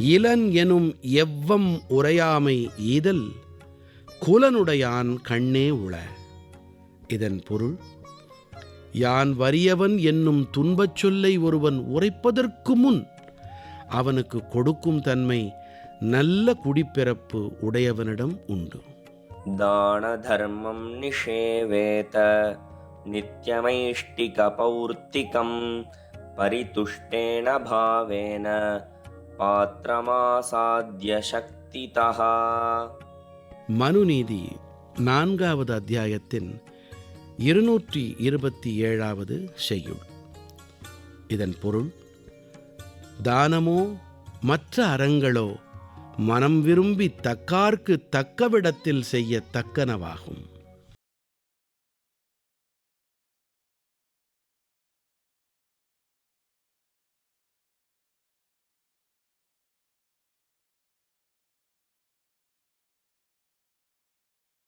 இளன் எனும் எவ்வம் உரையாமை ஈதல் குலனுடையான் கண்ணே உள. இதன் பொருள் யான் வறியவன் என்னும் துன்பச் சொல்லை ஒருவன் உரைப்பதற்கு முன் அவனுக்கு கொடுக்கும் தன்மை நல்ல குடிப்பிறப்பு உடையவனிடம் உண்டு. தான தர்மம் நிஷேவேத நித்யமைஷ்டிக பௌர்த்திகம் பரிதுஷ்டேன பாவேன. பாத்திரமாசாத்திய சக்திதா மனுநீதி நான்காவது அத்தியாயத்தின் இருநூற்றி இருபத்தி ஏழாவது செய்யுள். இதன் பொருள் தானமோ மற்ற அறங்களோ மனம் விரும்பி தக்கார்க்கு தக்கவிடத்தில் செய்ய தக்கனவாகும்.